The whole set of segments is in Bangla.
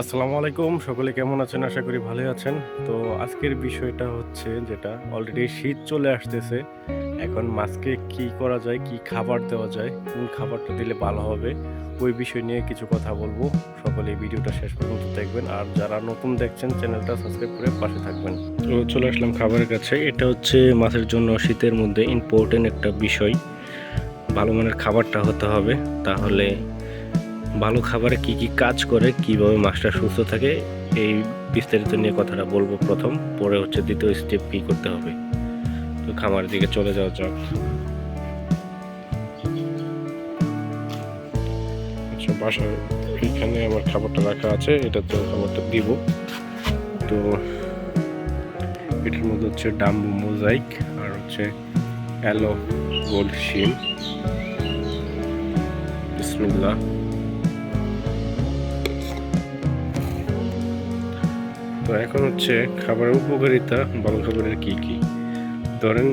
আসসালামু আলাইকুম, সকলে কেমন আছেন? আশা করি ভালোই আছেন। তো আজকের বিষয়টা হচ্ছে যেটা অলরেডি শীত চলে আসতেছে। এখন মাছকে কি করা যায়, কি খাবার দেওয়া যায়, কোন খাবারটা দিলে ভালো হবে, ওই বিষয় নিয়ে কিছু কথা বলব। সকলে ভিডিওটা শেষ পর্যন্ত দেখবেন। আর যারা নতুন দেখছেন, চ্যানেলটা সাবস্ক্রাইব করে পাশে থাকবেন। তো চলে আসলাম খাবারের কাছে। এটা হচ্ছে মাছের জন্য শীতের মধ্যে ইম্পর্টেন্ট একটা বিষয়। ভালো মানের খাবারটা হতে হবে। তাহলে ভালো খাবারে কি কি কাজ করে, কীভাবে মাছটা সুস্থ থাকে, এই বিস্তারিত নিয়ে কথাটা বলব প্রথম। পরে হচ্ছে দ্বিতীয় স্টেপ কি করতে হবে। তো খামারের দিকে চলে যাওয়া যাক। আচ্ছা বাসায় এইখানে আমার খাবারটা রাখা আছে, এটা তো খাবারটা দিব। তো এটার মধ্যে হচ্ছে ডাম্বু মোজাইক আর হচ্ছে অ্যালো গোল্ড শিম তো এখন হচ্ছে খাবারের উপকারিতা, ভালো খাবারের কী কী? ধরেন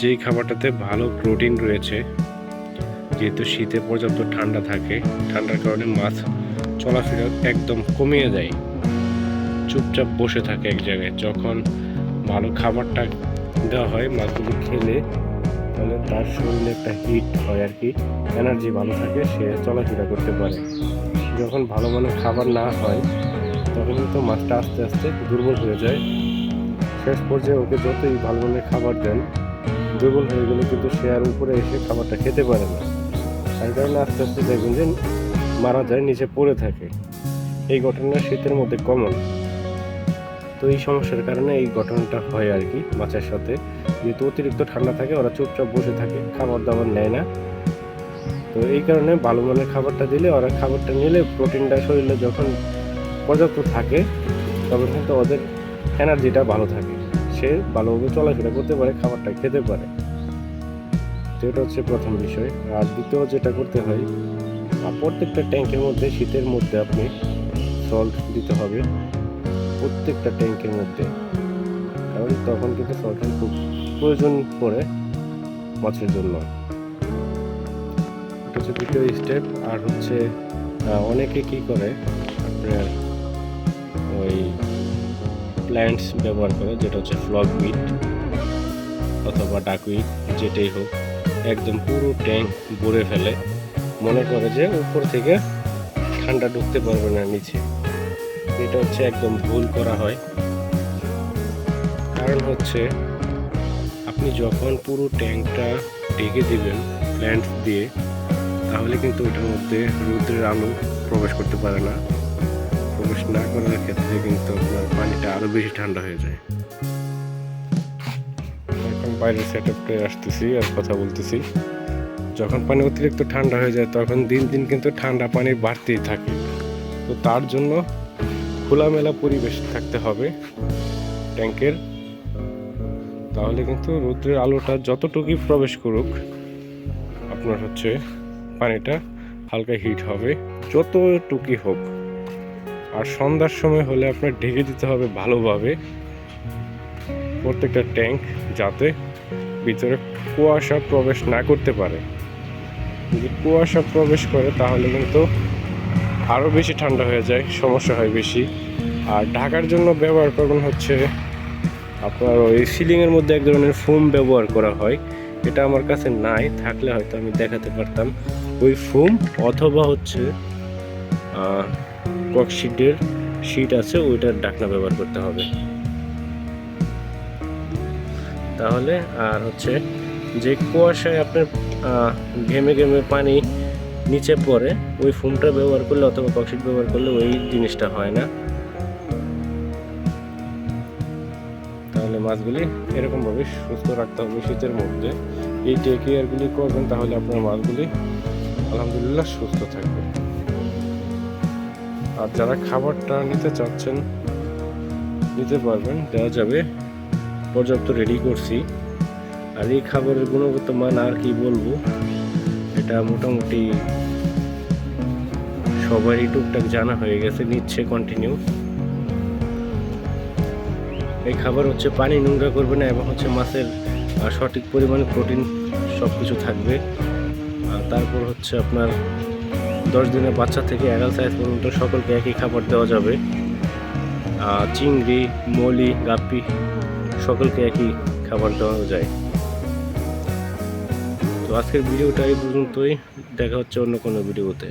যেই খাবারটাতে ভালো প্রোটিন রয়েছে, যেহেতু শীতে পর্যাপ্ত ঠান্ডা থাকে, ঠান্ডার কারণে মাছ চলাফেরা একদম কমিয়ে যায় চুপচাপ বসে থাকে এক জায়গায়। যখন ভালো খাবারটা দেওয়া হয় মাছগুলো খেলে, তাহলে তার শরীরে একটা হিট হয় আর কি এনার্জি ভালো থাকে, সে চলাফেরা করতে পারে। যখন ভালো মানের খাবার না হয় তখন কিন্তু মাছটা আস্তে আস্তে দুর্বল হয়ে যায়। শেষ পর্যায়ে ওকে যতই ভালো মানের খাবার দেন, দুর্বল হয়ে গেলে কিন্তু সে আর উপরে এসে খাবারটা খেতে পারে না। তার কারণে আস্তে আস্তে দেখবেন যে মারা যায়, নিচে পড়ে থাকে। এই ঘটনা শীতের মধ্যে কমন তো এই সমস্যার কারণে এই ঘটনাটা হয় আর কি মাছের সাথে। যেহেতু অতিরিক্ত ঠান্ডা থাকে, ওরা চুপচাপ বসে থাকে, খাবার দাবার নেয় না। তো এই কারণে ভালো মানের খাবারটা দিলে, ওরা খাবারটা নিলে প্রোটিনটা শরীরে যখন পর্যাপ্ত থাকে, তবে কিন্তু ওদের এনার্জিটা ভালো থাকে। সে ভালোভাবে চলাফেরা করতে পারে, খাবারটা খেতে পারে। এটা হচ্ছে প্রথম বিষয়। আর দ্বিতীয় যেটা করতে হয় প্রত্যেকটা ট্যাঙ্কের মধ্যে শীতের মধ্যে আপনি সল্ট দিতে হবে। প্রত্যেকটা ট্যাঙ্কের মধ্যে। কারণ তখন কিন্তু সল্টের খুব প্রয়োজন পড়ে মাছের জন্য। এটা হচ্ছে দ্বিতীয় স্টেপ আর হচ্ছে অনেকে কি করে, আপনার ওই প্ল্যান্টস ব্যবহার করে, যেটা হচ্ছে ফ্লগ বিট অথবা ডাক ডাকুইট যেটাই হোক, একদম পুরো ট্যাঙ্ক ভরে ফেলে। মনে করে যে উপর থেকে ঠান্ডা ঢুকতে পারবে না, নিচে। এটা হচ্ছে একদম ভুল করা হয়। কারণ হচ্ছে, আপনি যখন পুরো ট্যাঙ্কটা ঢেকে দিবেন প্ল্যান্টস দিয়ে, তাহলে কিন্তু ওটার মধ্যে রৌদ্রের আলো প্রবেশ করতে পারে না। প্রবেশ না করার ক্ষেত্রে কিন্তু আপনার পানিটা আরও বেশি ঠান্ডা হয়ে যায়। এখন বাইরের সেট আপে আসতেছি আর কথা বলতেছি। যখন পানি অতিরিক্ত ঠান্ডা হয়ে যায়, তখন দিন দিন কিন্তু ঠান্ডা পানি বাড়তেই থাকে। তো তার জন্য খোলামেলা পরিবেশ থাকতে হবে ট্যাঙ্কের। তাহলে কিন্তু রৌদ্রের আলোটা যতটুকুই প্রবেশ করুক, আপনার হচ্ছে পানিটা হালকা হিট হবে, যতটুকুই হোক। আর সন্ধ্যার সময় হলে আপনার ঢেকে দিতে হবে ভালোভাবে। প্রত্যেকটা ট্যাঙ্ক যাতে ভিতরে কুয়াশা প্রবেশ না করতে পারে। যদি কুয়াশা প্রবেশ করে, তাহলে কিন্তু আরও বেশি ঠান্ডা হয়ে যায়, সমস্যা হয় বেশি। আর ঢাকার জন্য ব্যবহার করবেন হচ্ছে আপনার ওই সিলিংয়ের মধ্যে এক ধরনের ফোম ব্যবহার করা হয়। এটা আমার কাছে নাই, থাকলে হয়তো আমি দেখাতে পারতাম। ওই ফোম অথবা হচ্ছে ককশিটের শিট আছে, ওইটার ডাকনা ব্যবহার করতে হবে। তাহলে, আর হচ্ছে যে কুয়াশায় আপনার ঘেমে ঘেমে পানি নিচে পড়ে, ওই ফোমটা ব্যবহার করলে অথবা ককশিট ব্যবহার করলে ওই জিনিসটা হয় না। তাহলে মাছগুলি এরকমভাবে সুস্থ রাখতে হবে শীতের মধ্যে। এই টেক কেয়ারগুলি করবেন, তাহলে আপনার মাছগুলি আলহামদুলিল্লাহ সুস্থ থাকবে। আর যারা খাবারটা নিতে চাচ্ছেন, নিতে পারবেন, দেওয়া যাবে। পর্যাপ্ত রেডি করছি। আর এই খাবারের গুণগত মান আর কি বলব? এটা মোটামুটি সবারই টুকটাক জানা হয়ে গেছে, নিচ্ছে কন্টিনিউ এই খাবার হচ্ছে পানি, নোংরা করবে না এবং হচ্ছে মাছের সঠিক পরিমাণে প্রোটিন সব কিছু থাকবে। আর তারপর হচ্ছে আপনার দশ দিনের বাচ্চা থেকে অ্যাডাল্ট সাইজ পর্যন্ত সকলকে একই খাবার দেওয়া যাবে। চিংড়ি, মলি, গাপ্পি, সকলকে একই খাবার দেওয়া যায়। তো আজকের ভিডিওটা এই পর্যন্তই। দেখা হচ্ছে অন্য কোনো ভিডিওতে।